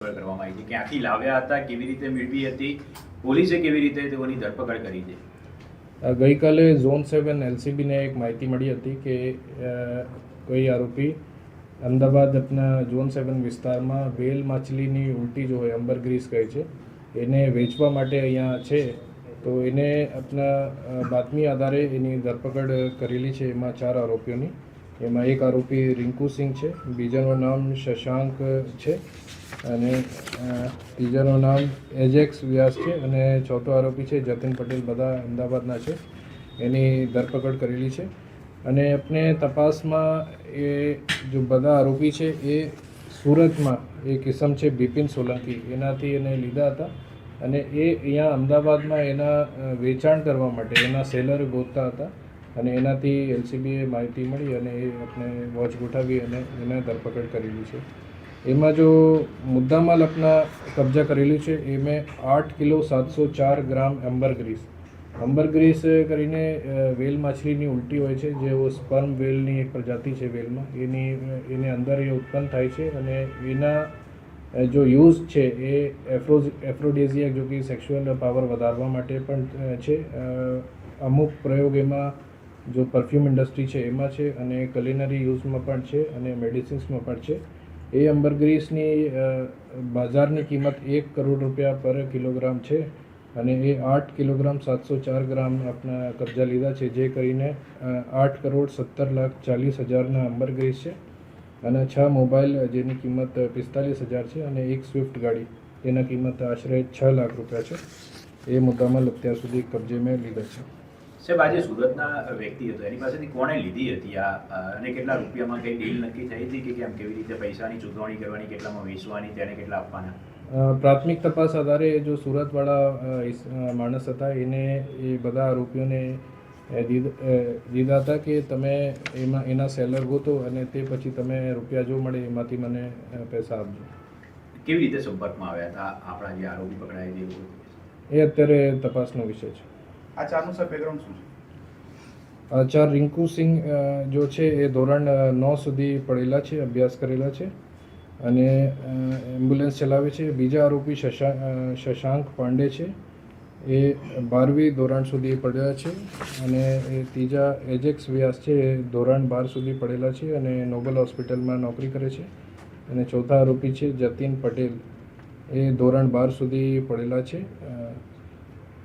ક્યાંથી લાવ્યા હતા, કેવી રીતે મેળવી હતી, પોલીસે કેવી રીતે તેઓની ધરપકડ કરી છે? ગઈકાલે ઝોન સેવન એલસીબીને એક માહિતી મળી હતી કે કોઈ આરોપી અમદાવાદ આપના ઝોન સેવન વિસ્તારમાં વેલ માછલીની ઉલટી જો હોય, અંબર ગ્રીસ કહે છે, એને વેચવા માટે અહીંયા છે, તો એને આપના બાતમી આધારે એની ધરપકડ કરેલી છે, એમાં ચાર આરોપીઓની. એમાં એક આરોપી રિંકુસિંહ છે, બીજાનું નામ શશાંક છે અને ત્રીજાનું નામ એજેક્સ વ્યાસ છે અને ચોથો આરોપી છે, જતીન પટેલ, બધા અમદાવાદના છે. એની ધરપકડ કરેલી છે અને આપણે તપાસમાં એ જો બધા આરોપી છે એ સુરતમાં એ કિસમ છે બિપિન સોલંકી. એનાથી એને લીધા હતા અને એ અહીંયા અમદાવાદમાં એના વેચાણ કરવા માટે એના સેલર ગોતતા હતા. અને એનાથી એલસીબીએ માહિતી મળી અને એ આપણે વોચ ગોઠવી અને એને ધરપકડ કરેલી છે. એમાં જો મુદ્દામાલ આપના કબજા કરેલું છે, એ મેં આઠ કિલો સાતસો ચાર gram ambergris. Ambergris કરીને વેલ માછલીની ઉલટી હોય છે જે સ્પર્મ વેલની એક પ્રજાતિ છે વેલમાં, એની એની અંદર એ ઉત્પન્ન થાય છે અને એના જો યુઝ છે, એ એફ્રો એફ્રોડેઝિયા જો કે સેક્સ્યુઅલ પાવર વધારવા માટે પણ છે. અમુક પ્રયોગ એમાં જો પરફ્યુમ ઇન્ડસ્ટ્રી છે, એમાં છે અને કલિનરી યુઝમાં પણ છે અને મેડિસિન્સમાં પણ છે. એ અંબરગ્રીસની બજારની કિંમત એક કરોડ રૂપિયા પર કિલોગ્રામ છે અને એ આઠ કિલોગ્રામ સાતસો ચાર ગ્રામ આપણા કબજા લીધા છે, જે કરીને આઠ કરોડ સત્તર લાખ ચાલીસ હજારના અંબરગ્રીસ છે અને છ મોબાઈલ જેની કિંમત પિસ્તાલીસ હજાર છે અને એક સ્વિફ્ટ ગાડી એના કિંમત આશરે છ લાખ રૂપિયા છે. એ મુદ્દામાં અત્યાર સુધી કબજે મેં લીધા છે. સાહેબ આજે સુરતના વ્યક્તિ હતો. એની પાસેથી કોણે લીધી હતી આ? અને કેટલા રૂપિયામાં કઈ ડીલ નક્કી થઈ હતી કે કેમ? કેવી રીતે પૈસાની ચૂકવણી કરવાની કેટલામાં વેચવાની તેને કેટલા આપવાના? પ્રાથમિક તપાસ આધારે જો સુરતવાળા માણસ હતા એને એ બધા આરોપીઓને દીધ- હતા કે તમે એમાં એના સેલર ગોતો અને તે પછી તમે રૂપિયા જો મળે એમાંથી મને પૈસા આપજો. કેવી રીતે સંપર્કમાં આવ્યા હતા? આપણા જે આરોપી પકડાય એ અત્યારે તપાસનો વિષય છે. આ ચારનું સર બેકગ્રાઉન્ડ શું છે? આ ચાર રિંકુ સિંહ જો છે એ ધોરણ નવ સુધી પડેલા છે, અભ્યાસ કરેલા છે. અને એમ્બ્યુલન્સ ચલાવે છે. બીજા આરોપી શશા શશાંક પાંડે છે. એ બારમી ધોરણ સુધી પડેલા છે. અને એ ત્રીજા એજેક્સ વ્યાસ છે એ ધોરણ બાર સુધી પડેલા છે અને નોબલ હોસ્પિટલમાં નોકરી કરે છે. અને ચોથા આરોપી છે જતીન પટેલ. એ ધોરણ બાર સુધી પડેલા છે.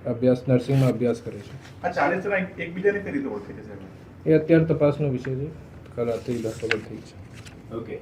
અભ્યાસ નર્સિંગમાં અભ્યાસ કરે છે. આ ચાલીસ જણા એક- એકબીજાને કઈ રીતે ઓળખે છે એ અત્યારે તપાસનો વિષય છે. કલાથી ધરપકડ થઈ છે. ઓકે